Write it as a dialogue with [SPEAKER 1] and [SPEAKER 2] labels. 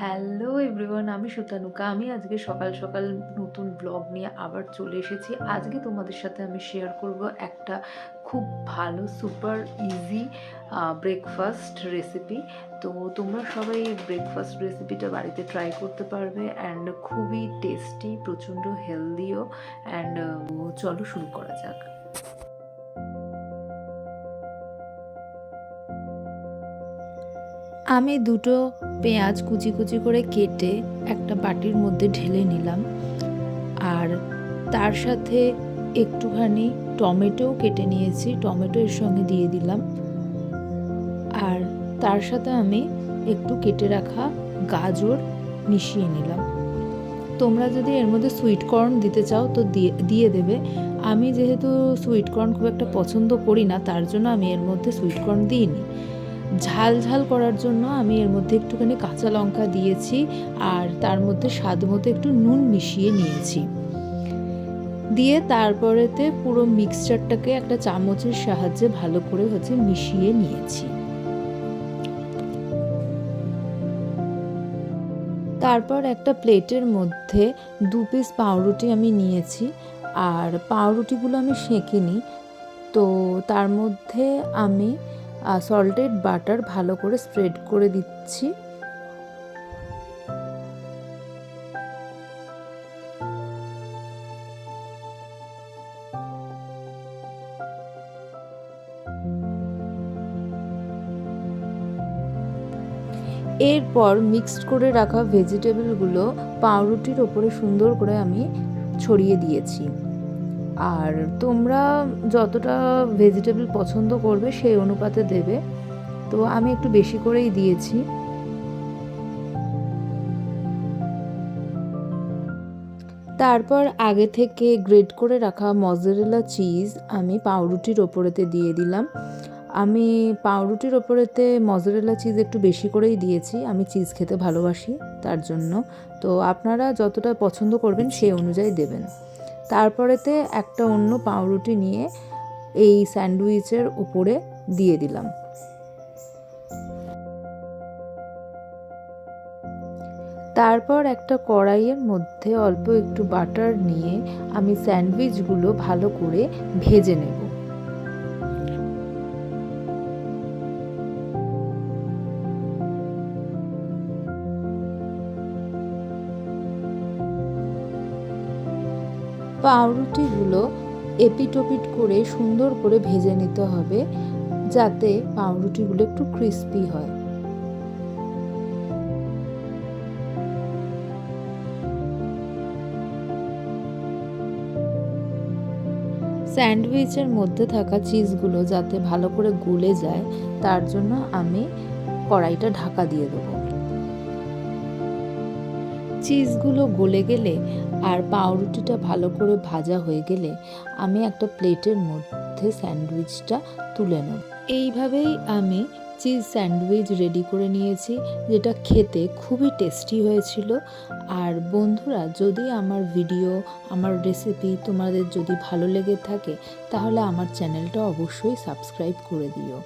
[SPEAKER 1] Hello everyone আমি সুতানুকা। আমি আজকে সকাল সকাল নতুন ব্লগ নিয়ে আবার চলে এসেছি। আজকে তোমাদের সাথে আমি শেয়ার করব একটা খুব ভালো সুপার ইজি ব্রেকফাস্ট রেসিপি তো তোমরা সবাই ব্রেকফাস্ট রেসিপিটা বাড়িতে ট্রাই করতে পারবে অ্যান্ড খুবই টেস্টি প্রচণ্ড হেলদিও অ্যান্ড চলো শুরু করা যাক।
[SPEAKER 2] আমি দুটো পেঁয়াজ কুচি কুচি করে কেটে একটা বাটির মধ্যে ঢেলে নিলাম। আর তার সাথে একটুখানি টমেটোও কেটে নিয়েছি, টমেটো এর সঙ্গে দিয়ে দিলাম। আর তার সাথে আমি একটু কেটে রাখা গাজর মিশিয়ে নিলাম। তোমরা যদি এর মধ্যে সুইট কর্ন দিতে চাও তো দিয়ে দিয়ে দেবে। আমি যেহেতু সুইট কর্ন খুব একটা পছন্দ করি না, তার জন্য আমি এর মধ্যে সুইট কর্ন দিইনি। ঝাল ঝাল করার জন্য আমি এর মধ্যে একটুখানি কাঁচা লঙ্কা দিয়েছি আর তার মধ্যে স্বাদ মতো একটু নুন মিশিয়ে নিয়েছি। দিয়ে তারপরেতে পুরো মিক্সচারটাকে একটা চামচের সাহায্যে ভালো করে হচ্ছে মিশিয়ে নিয়েছি। তারপর একটা প্লেটের মধ্যে দু পিস পাউরুটি আমি নিয়েছি আর পাউরুটিগুলো আমি সেঁকে নিই। তো তার মধ্যে আমি সল্টেড বাটার ভালো করে স্প্রেড করে দিচ্ছি। এরপর মিক্সড করে রাখা ভেজিটেবলগুলো পাউরুটির ওপরে সুন্দর করে আমি ছড়িয়ে দিয়েছি। আর তোমরা যতটা ভেজিটেবল পছন্দ করবে সেই অনুপাতে দেবে। তো আমি একটু বেশি করেই দিয়েছি। তারপর আগে থেকে গ্রেড করে রাখা মজারেলা চিজ আমি পাউরুটির ওপরেতে দিয়ে দিলাম। আমি পাউরুটির ওপরেতে মজারেলা চিজ একটু বেশি করেই দিয়েছি। আমি চিজ খেতে ভালোবাসি তার জন্য। তো আপনারা যতটা পছন্দ করবেন সেই অনুযায়ী দেবেন। তারপরেতে একটা অন্য পাউরুটি নিয়ে এই স্যান্ডউইচের উপরে দিয়ে দিলাম। তারপর একটা কড়াইয়ের মধ্যে অল্প একটু বাটার নিয়ে আমি স্যান্ডউইচগুলো ভালো করে ভেজে নেব। পাউরুটিগুলো এপিটোপিট করে সুন্দর করে ভেজে নিতে হবে যাতে পাউরুটিগুলো একটু ক্রিস্পি হয়। স্যান্ডউইচের মধ্যে থাকা চিজগুলো যাতে ভালো করে গলে যায়, তার জন্য আমি কড়াইটা ঢাকা দিয়ে দেবো। চিজগুলো গলে গেলে আর পাউরুটিটা ভালো করে ভাজা হয়ে গেলে আমি একটা প্লেটের মধ্যে স্যান্ডউইচটা তুলে নেব। এইভাবেই আমি চিজ স্যান্ডউইচ রেডি করে নিয়েছি, যেটা খেতে খুবই টেস্টি হয়েছিল। আর বন্ধুরা, যদি আমার ভিডিও, আমার রেসিপি তোমাদের যদি ভালো লেগে থাকে, তাহলে আমার চ্যানেলটা অবশ্যই সাবস্ক্রাইব করে দিও।